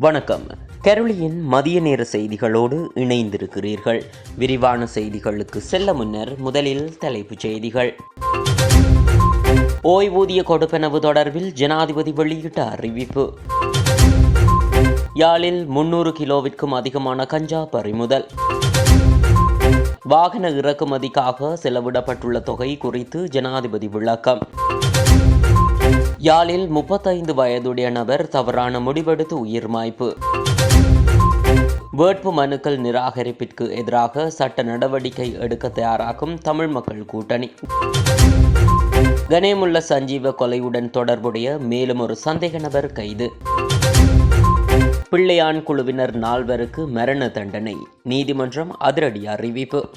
வணக்கம். கருளியின் மதிய நேர செய்திகளோடு இணைந்திருக்கிறீர்கள். விரிவான செய்திகளுக்கு செல்ல முன்னர் முதலில் தலைப்புச் செய்திகள். ஓய்வூதிய கொடுப்பனவு தொடர்பில் ஜனாதிபதி வெளியிட்ட அறிவிப்பு. யாழில் முன்னூறு கிலோவிற்கும் அதிகமான கஞ்சா பறிமுதல். வாகன இறக்குமதிக்காக செலவிடப்பட்டுள்ள தொகை குறித்து ஜனாதிபதி விளக்கம். யாழில் முப்பத்தைந்து வயதுடைய நபர் தவறான முடிவெடுத்து உயிர் மாய்ப்பு. வேட்பு மனுக்கள் நிராகரிப்பிற்கு எதிராக சட்ட நடவடிக்கை எடுக்க தயாராகும் தமிழ் மக்கள் கூட்டணி. கனேமுள்ள சஞ்சீவ கொலையுடன் தொடர்புடைய மேலும் ஒரு சந்தேக நபர் கைது. பிள்ளையான் குழுவினர் நால்வருக்கு மரண தண்டனை. நீதிமன்றம் அதிரடி அறிவிப்பு.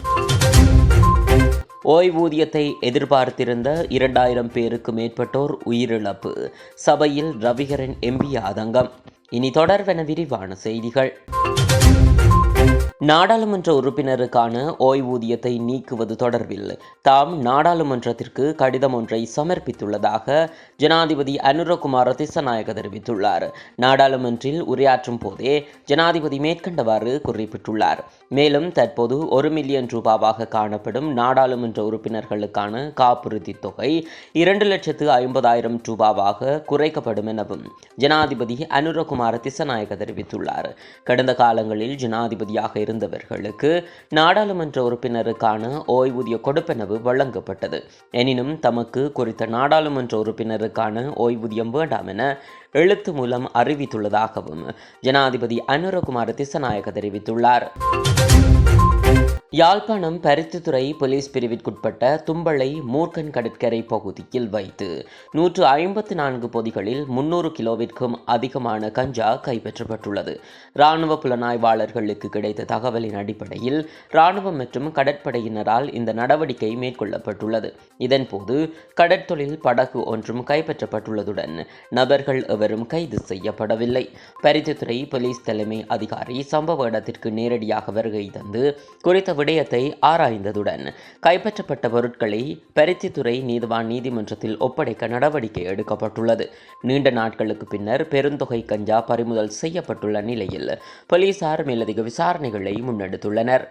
ஓய்வூதியத்தை எதிர்பார்த்திருந்த இரண்டாயிரம் பேருக்கு மேற்பட்டோர் உயிரிழப்பு. சபையில் ரவிகரன் எம்பி ஆதங்கம். இனி தொடர்வென விரிவான செய்திகள். நாடாளுமன்ற உறுப்பினருக்கான ஓய்வூதியத்தை நீக்குவது தொடர்பில் தாம் நாடாளுமன்றத்திற்கு கடிதம் ஒன்றை சமர்ப்பித்துள்ளதாக ஜனாதிபதி அனுரகுமார திசநாயக தெரிவித்துள்ளார். நாடாளுமன்றில் உரையாற்றும் போதே ஜனாதிபதி மேற்கண்டவாறு குறிப்பிட்டுள்ளார். மேலும் தற்போது ஒரு மில்லியன் ரூபாவாக காணப்படும் நாடாளுமன்ற உறுப்பினர்களுக்கான காப்புறுதி தொகை இரண்டு லட்சத்து ஐம்பதாயிரம் ரூபாவாக குறைக்கப்படும் எனவும் ஜனாதிபதி அனுரகுமார திசநாயக தெரிவித்துள்ளார். கடந்த காலங்களில் ஜனாதிபதியாக இருந்தவர்களுக்கு நாடாளுமன்ற உறுப்பினருக்கான ஓய்வூதிய கொடுப்பனவு வழங்கப்பட்டது. எனினும் தமக்கு குறித்த நாடாளுமன்ற உறுப்பினருக்கான ஓய்வூதியம் வேண்டாம் என எழுத்து மூலம் அறிவித்துள்ளதாகவும் ஜனாதிபதி அனுரகுமார் திசநாயக தெரிவித்துள்ளார். யாழ்ப்பாணம் பருத்தித்துறை போலீஸ் பிரிவிற்குட்பட்ட தும்பளை மூர்க்கன் கடற்கரை பகுதியில் வைத்து நூற்று ஐம்பத்தி நான்கு பொதிகளில் முன்னூறு கிலோவிற்கும் அதிகமான கஞ்சா கைப்பற்றப்பட்டுள்ளது. இராணுவ புலனாய்வாளர்களுக்கு கிடைத்த தகவலின் அடிப்படையில் இராணுவம் மற்றும் கடற்படையினரால் இந்த நடவடிக்கை மேற்கொள்ளப்பட்டுள்ளது. இதன்போது கடற்தொழில் படகு ஒன்றும் கைப்பற்றப்பட்டுள்ளதுடன் நபர்கள் எவரும் கைது செய்யப்படவில்லை. பருத்தித்துறை போலீஸ் தலைமை அதிகாரி சம்பவ இடத்திற்கு நேரடியாக வருகை தந்து குறித்த விடயத்தை ஆராய்ந்ததுடன் கைப்பற்றப்பட்ட பொருட்களை பருத்தித்துறை நீதிவான் நீதிமன்றத்தில் ஒப்படைக்க நடவடிக்கை எடுக்கப்பட்டுள்ளது. நீண்ட நாட்களுக்கு பின்னர் பெருந்தொகை கஞ்சா பறிமுதல் செய்யப்பட்டுள்ள நிலையில் போலீசார் மேலதிக விசாரணைகளை முன்னெடுத்துள்ளனர்.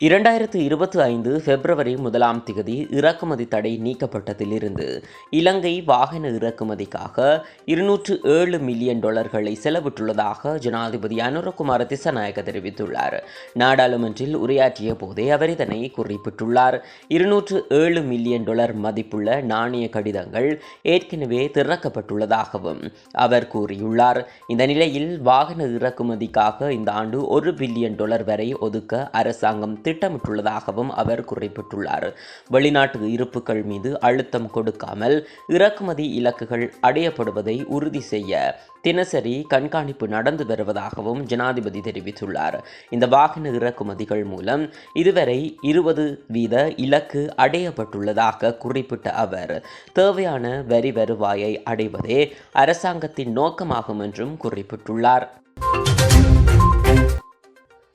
இரண்டாயிரத்து இருபத்தி ஐந்து பிப்ரவரி முதலாம் திகதி இறக்குமதி தடை நீக்கப்பட்டதிலிருந்து இலங்கை வாகன இறக்குமதிக்காக இருநூற்று ஏழு மில்லியன் டாலர்களை செலவிட்டுள்ளதாக ஜனாதிபதி அனுரகுமார திசநாயக தெரிவித்துள்ளார். நாடாளுமன்றில் உரையாற்றிய போதே அவர் இதனை குறிப்பிட்டுள்ளார். இருநூற்று ஏழு மில்லியன் டாலர் மதிப்புள்ள நாணய கடிதங்கள் ஏற்கனவே திறக்கப்பட்டுள்ளதாகவும் அவர் கூறியுள்ளார். இந்த நிலையில் வாகன இறக்குமதிக்காக இந்த ஆண்டு ஒரு பில்லியன் டாலர் வரை ஒதுக்க அரசாங்கம் திட்டமிட்டுள்ளதாகவும் அவர் குறிப்பிட்டுள்ளார். வெளிநாட்டு இருப்புகள் மீது அழுத்தம் கொடுக்காமல் இறக்குமதி இலக்குகள் அடையப்படுவதை உறுதி செய்ய தினசரி கண்காணிப்பு நடந்து வருவதாகவும் ஜனாதிபதி தெரிவித்துள்ளார். இந்த வாகன இறக்குமதிகள் மூலம் இதுவரை இருபது வீத இலக்கு அடையப்பட்டுள்ளதாக குறிப்பிட்ட அவர் தேவையான வரி வருவாயை அடைவதே அரசாங்கத்தின் நோக்கமாகும் என்றும் குறிப்பிட்டுள்ளார்.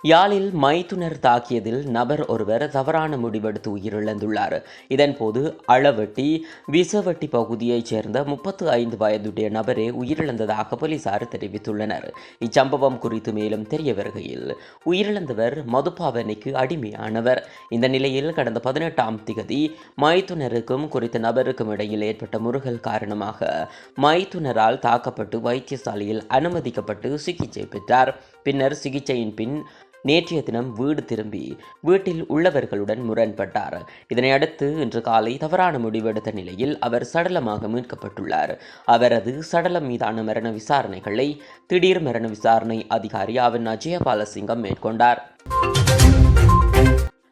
யாழில் மைத்துனர் தாக்கியதில் நபர் ஒருவர் தவறான முடிவெடுத்து உயிரிழந்துள்ளார். இதன்போது அளவட்டி விசவட்டி பகுதியைச் சேர்ந்த முப்பத்து ஐந்து வயதுடைய நபரே உயிரிழந்ததாக போலீசார் தெரிவித்துள்ளனர். இச்சம்பவம் குறித்து மேலும் தெரிய வருகையில் உயிரிழந்தவர் மதுபாவனைக்கு அடிமையானவர். இந்த நிலையில் கடந்த பதினெட்டாம் திகதி மைத்துனருக்கும் குறித்த நபருக்கும் இடையில் ஏற்பட்ட முருகல் காரணமாக மைத்துனரால் தாக்கப்பட்டு வைத்தியசாலையில் அனுமதிக்கப்பட்டு சிகிச்சை பெற்றார். பின்னர் சிகிச்சையின் பின் நேற்றைய தினம் வீடு திரும்பி வீட்டில் உள்ளவர்களுடன் முரண்பட்டார். இதனை அடுத்து இன்று காலை தவறான முடிவெடுத்த நிலையில் அவர் சடலமாக மீட்கப்பட்டுள்ளார். அவரது சடலம் மீதான மரண விசாரணைகளை திடீர் மரண விசாரணை அதிகாரி அவன் அஜயபாலசிங்கம் மேற்கொண்டார்.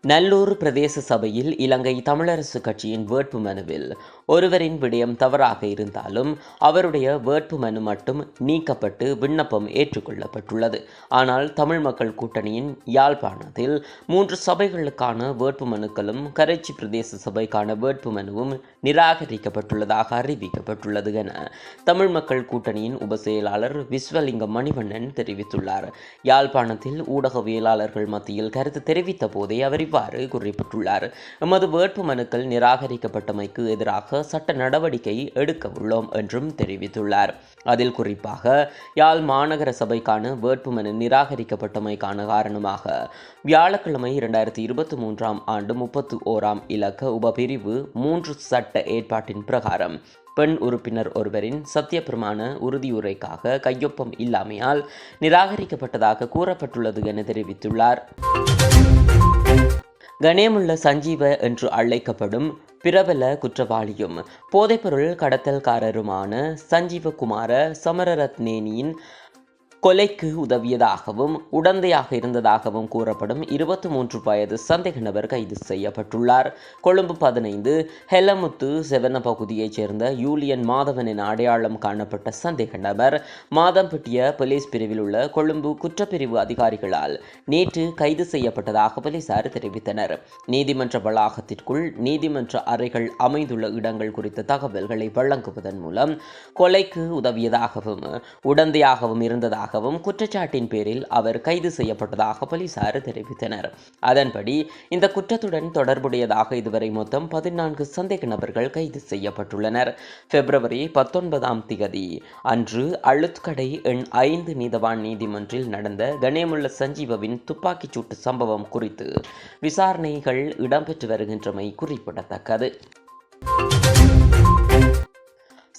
நல்லூர் பிரதேச சபையில் இலங்கை தமிழரசு கட்சியின் வேட்பு மனுவில் ஒருவரின் விடயம் தவறாக இருந்தாலும் அவருடைய வேட்பு மனு மட்டும் நீக்கப்பட்டு விண்ணப்பம் ஏற்றுக்கொள்ளப்பட்டுள்ளது. ஆனால் தமிழ் மக்கள் கூட்டணியின் யாழ்ப்பாணத்தில் மூன்று சபைகளுக்கான வேட்பு மனுக்களும் கரைச்சி பிரதேச சபைக்கான வேட்பு மனுவும் நிராகரிக்கப்பட்டுள்ளதாக அறிவிக்கப்பட்டுள்ளது என தமிழ் மக்கள் கூட்டணியின் உப செயலாளர் விஸ்வலிங்கம் மணிவண்ணன் தெரிவித்துள்ளார். யாழ்ப்பாணத்தில் ஊடகவியலாளர்கள் மத்தியில் கருத்து தெரிவித்த போதே அவர் இவ்வாறு குறிப்பிட்டுள்ளார். எமது வேட்பு மனுக்கள் நிராகரிக்கப்பட்டமைக்கு எதிராக சட்ட நடவடிக்கை எடுக்க உள்ளோம் என்றும் தெரிவித்துள்ளார். அதில் குறிப்பாக யாழ் மாநகர சபைக்கான வேட்புமனு நிராகரிக்கப்பட்டமைக்கான காரணமாக வியாழக்கிழமை இரண்டாயிரத்தி இருபத்தி மூன்றாம் ஆண்டு முப்பத்து ஓராம் இலக்க உபபிரிவு மூன்று சட்ட ஏற்பாட்டின் பிரகாரம் பெண் உறுப்பினர் ஒருவரின் சத்தியப்பிரமாண உறுதியுரைக்காக கையொப்பம் இல்லாமையால் நிராகரிக்கப்பட்டதாக கூறப்பட்டுள்ளது என தெரிவித்துள்ளார். கணேமுள்ள சஞ்சீவ என்று அழைக்கப்படும் பிரபல குற்றவாளியும் போதைப்பொருள் கடத்தல்காரருமான சஞ்சீவகுமார சமரரத்னேனியின் கொலைக்கு உதவியதாகவும் உடந்தையாக இருந்ததாகவும் கூறப்படும் இருபத்தி மூன்று வயது சந்தேக நபர் கைது செய்யப்பட்டுள்ளார். கொழும்பு பதினைந்து ஹெலமுத்து செவன பகுதியைச் சேர்ந்த யூலியன் மாதவன் என அடையாளம் காணப்பட்ட சந்தேக நபர் மாதம்பட்டிய போலீஸ் பிரிவில் உள்ள கொழும்பு குற்றப்பிரிவு அதிகாரிகளால் நேற்று கைது செய்யப்பட்டதாக போலீசார் தெரிவித்தனர். நீதிமன்ற வளாகத்திற்குள் நீதிமன்ற அறைகள் அமைந்துள்ள இடங்கள் குறித்த தகவல்களை வழங்குவதன் மூலம் கொலைக்கு உதவியதாகவும் உடந்தையாகவும் இருந்ததாக செய்ததாகவும் குற்றச்சாட்டின் பேரில் அவர் கைது செய்யப்பட்டதாக போலீசார் தெரிவித்தனர். அதன்படி இந்த குற்றத்துடன் தொடர்புடையதாக இதுவரை மொத்தம் பதினான்கு சந்தேக நபர்கள் கைது செய்யப்பட்டுள்ளனர். பிப்ரவரி பத்தொன்பதாம் திகதி அன்று அழுத்கடை எண் ஐந்து நீதவான் நீதிமன்றில் நடந்த கணேமுள்ள சஞ்சீவவின் துப்பாக்கிச் சூட்டு சம்பவம் குறித்து விசாரணைகள் இடம்பெற்று வருகின்றமை குறிப்பிடத்தக்கது.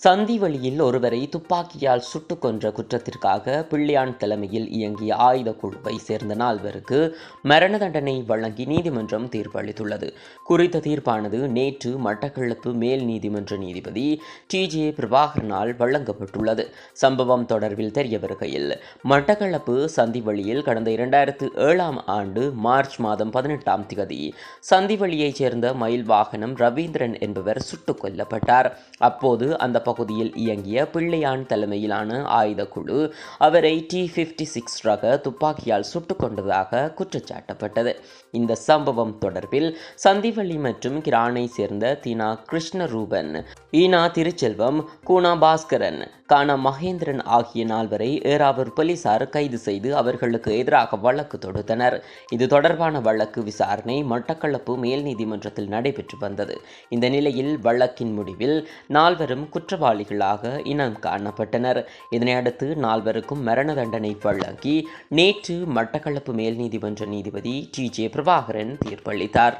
சந்தி வழியில் ஒருவரை துப்பாக்கியால் சுட்டு கொன்ற குற்றத்திற்காக பிள்ளையான் தலைமையில் இயங்கிய ஆயுத குழுவை சேர்ந்த நால்வருக்கு மரண தண்டனை வழங்கி நீதிமன்றம் தீர்ப்பு அளித்துள்ளது. குறித்த தீர்ப்பானது நேற்று மட்டக்களப்பு மேல் நீதிமன்ற நீதிபதி டி. ஜே. பிரபாகரனால் வழங்கப்பட்டுள்ளது. சம்பவம் தொடர்பில் தெரிய வருகையில் மட்டக்களப்பு சந்தி வழியில் கடந்த இரண்டாயிரத்து ஏழாம் ஆண்டு மார்ச் மாதம் பதினெட்டாம் திகதி சந்தி வழியைச் சேர்ந்த மயில் வாகனம் ரவீந்திரன் என்பவர் சுட்டுக் கொல்லப்பட்டார். அப்போது அந்த பகுதியில் இயங்கிய பிள்ளையான் தலைமையிலான ஆயுதக்குழு அவரை டி ஃபிஃப்டி சிக்ஸ் ரக துப்பாக்கியால் சுட்டுக் கொண்டதாக குற்றச்சாட்டப்பட்டது. இந்த சம்பவம் தொடர்பில் சந்திவள்ளி மற்றும் கிரானை சேர்ந்த தீனா கிருஷ்ணரூபன் ஈனா திருச்செல்வம் கூனா பாஸ்கரன் கானா மகேந்திரன் ஆகிய நால்வரை ஏராவூர் போலீசார் கைது செய்து அவர்களுக்கு எதிராக வழக்கு தொடுத்தனர். இது தொடர்பான வழக்கு விசாரணை மட்டக்களப்பு மேல் நீதிமன்றத்தில் நடைபெற்று வந்தது. இந்த நிலையில் வழக்கின் முடிவில் நால்வரும் குற்றவாளிகளாக இனம் காணப்பட்டனர். இதனையடுத்து நால்வருக்கும் மரண தண்டனை வழங்கி நேற்று மட்டக்களப்பு மேல் நீதிமன்ற நீதிபதி டி ஜே பிரபாகரன் தீர்ப்பளித்தார்.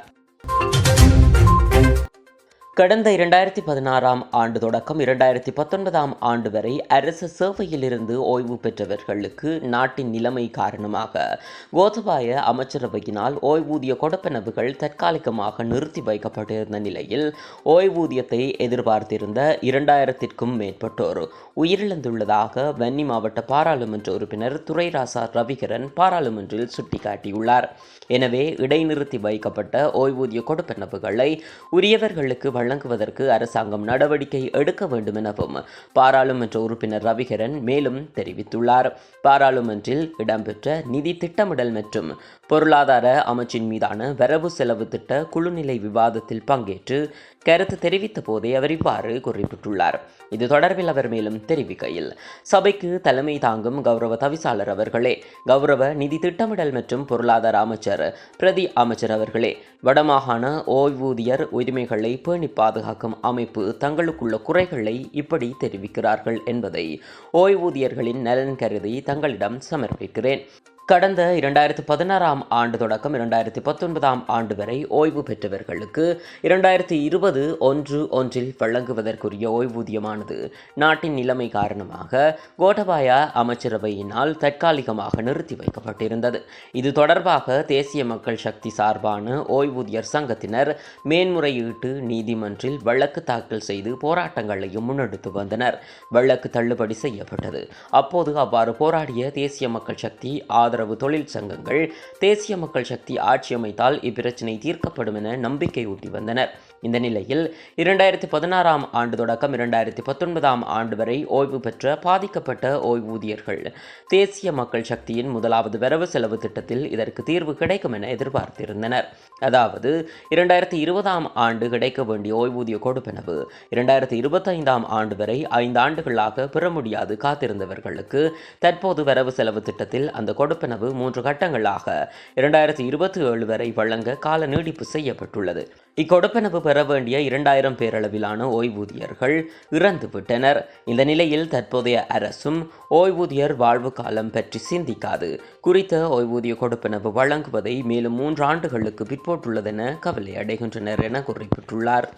கடந்த இரண்டாயிரத்தி பதினாறாம் ஆண்டு தொடக்கம் இரண்டாயிரத்தி பத்தொன்பதாம் ஆண்டு வரை அரசு சேவையிலிருந்து ஓய்வு பெற்றவர்களுக்கு நாட்டின் நிலைமை காரணமாக கோத்தபாய அமைச்சரவையினால் ஓய்வூதிய கொடுப்பனவுகள் தற்காலிகமாக நிறுத்தி வைக்கப்பட்டிருந்த நிலையில் ஓய்வூதியத்தை எதிர்பார்த்திருந்த இரண்டாயிரத்திற்கும் மேற்பட்டோர் உயிரிழந்துள்ளதாக வன்னி மாவட்ட பாராளுமன்ற உறுப்பினர் துரைராசா ரவிகரன் பாராளுமன்றில் சுட்டிக்காட்டியுள்ளார். எனவே இடைநிறுத்தி வைக்கப்பட்ட ஓய்வூதிய கொடுப்பனவுகளை உரியவர்களுக்கு வழங்குவதற்கு அரசாங்கம் நடவடிக்கை எடுக்க வேண்டும் எனவும் பாராளுமன்ற உறுப்பினர் ரவிகரன் மேலும் தெரிவித்துள்ளார். பாராளுமன்றில் இடம்பெற்ற நிதி திட்டமிடல் மற்றும் பொருளாதார அமைச்சின் மீதான வரவு செலவு திட்ட குழுநிலை விவாதத்தில் பங்கேற்று கருத்து தெரிவித்த போதே அவர் இவ்வாறு குறிப்பிட்டுள்ளார். இது தொடர்பில் அவர் மேலும் தெரிவிக்கையில் சபைக்கு தலைமை தாங்கும் கௌரவ தவிசாளர் அவர்களே கௌரவ நிதி திட்டமிடல் மற்றும் பொருளாதார அமைச்சர் பிரதி அமைச்சர் அவர்களே வடமாகாண ஓய்வூதியர் உரிமைகளை பேணி பாதுகாக்கும் அமைப்பு தங்களுக்குள்ள குறைகளை இப்படி தெரிவிக்கிறார்கள் என்பதை ஓய்வூதியர்களின் நலன் கருதி தங்களிடம் சமர்ப்பிக்கிறேன். கடந்த இரண்டாயிரத்து பதினாறாம் ஆண்டு தொடக்கம் இரண்டாயிரத்தி பத்தொன்பதாம் ஆண்டு வரை ஓய்வு பெற்றவர்களுக்கு இரண்டாயிரத்தி இருபது ஒன்று ஒன்றில் வழங்குவதற்குரிய ஓய்வூதியமானது நாட்டின் நிலைமை காரணமாக கோட்டபாயா அமைச்சரவையினால் தற்காலிகமாக நிறுத்தி வைக்கப்பட்டிருந்தது. இது தொடர்பாக தேசிய மக்கள் சக்தி சார்பான ஓய்வூதியர் சங்கத்தினர் மேன்முறையீட்டு நீதிமன்றில் வழக்கு தாக்கல் செய்து போராட்டங்களையும் முன்னெடுத்து வந்தனர். வழக்கு தள்ளுபடி செய்யப்பட்டது. அப்போது அவ்வாறு போராடிய தேசிய மக்கள் சக்தி ஆதரவு கூட்டுறவு தொழில் சங்கங்கள் தேசிய மக்கள் சக்தி ஆட்சி அமைத்தால் இப்பிரச்சினை தீர்க்கப்படும் என நம்பிக்கை ஊட்டி வந்தனர். இந்த நிலையில் இரண்டாயிரத்தி பதினாறாம் ஆண்டு தொடக்கம் இரண்டாயிரத்தி பத்தொன்பதாம் ஆண்டு வரை ஓய்வு பெற்ற பாதிக்கப்பட்ட ஓய்வூதியர்கள் தேசிய மக்கள் சக்தியின் முதலாவது வரவு செலவு திட்டத்தில் இதற்கு தீர்வு கிடைக்கும் என எதிர்பார்த்திருந்தனர். அதாவது இரண்டாயிரத்தி இருபதாம் ஆண்டு கிடைக்க வேண்டிய ஓய்வூதிய கொடுப்பெனவு இரண்டாயிரத்தி இருபத்தைந்தாம் ஆண்டு வரை ஐந்து ஆண்டுகளாக பெற முடியாது காத்திருந்தவர்களுக்கு தற்போது வரவு செலவு திட்டத்தில் அந்த கொடுப்பு கொடுப்பனவு மூன்று கட்டங்களாக இரண்டாயிரத்தி இருபத்தி ஏழு வரை வழங்க கால நீடிப்பு செய்யப்பட்டுள்ளது. இக்கொடுப்பனவு பெற வேண்டிய இரண்டாயிரம் பேரளவிலான ஓய்வூதியர்கள் இறந்துவிட்டனர். இந்த நிலையில் தற்போதைய அரசும் ஓய்வூதியர் வாழ்வு காலம் பற்றி சிந்திக்காது. குறித்த ஓய்வூதிய கொடுப்பனவு வழங்குவதை மேலும் மூன்று ஆண்டுகளுக்கு பிற்போட்டுள்ளதென கவலை அடைகின்றனர் என குறிப்பிட்டுள்ளார்.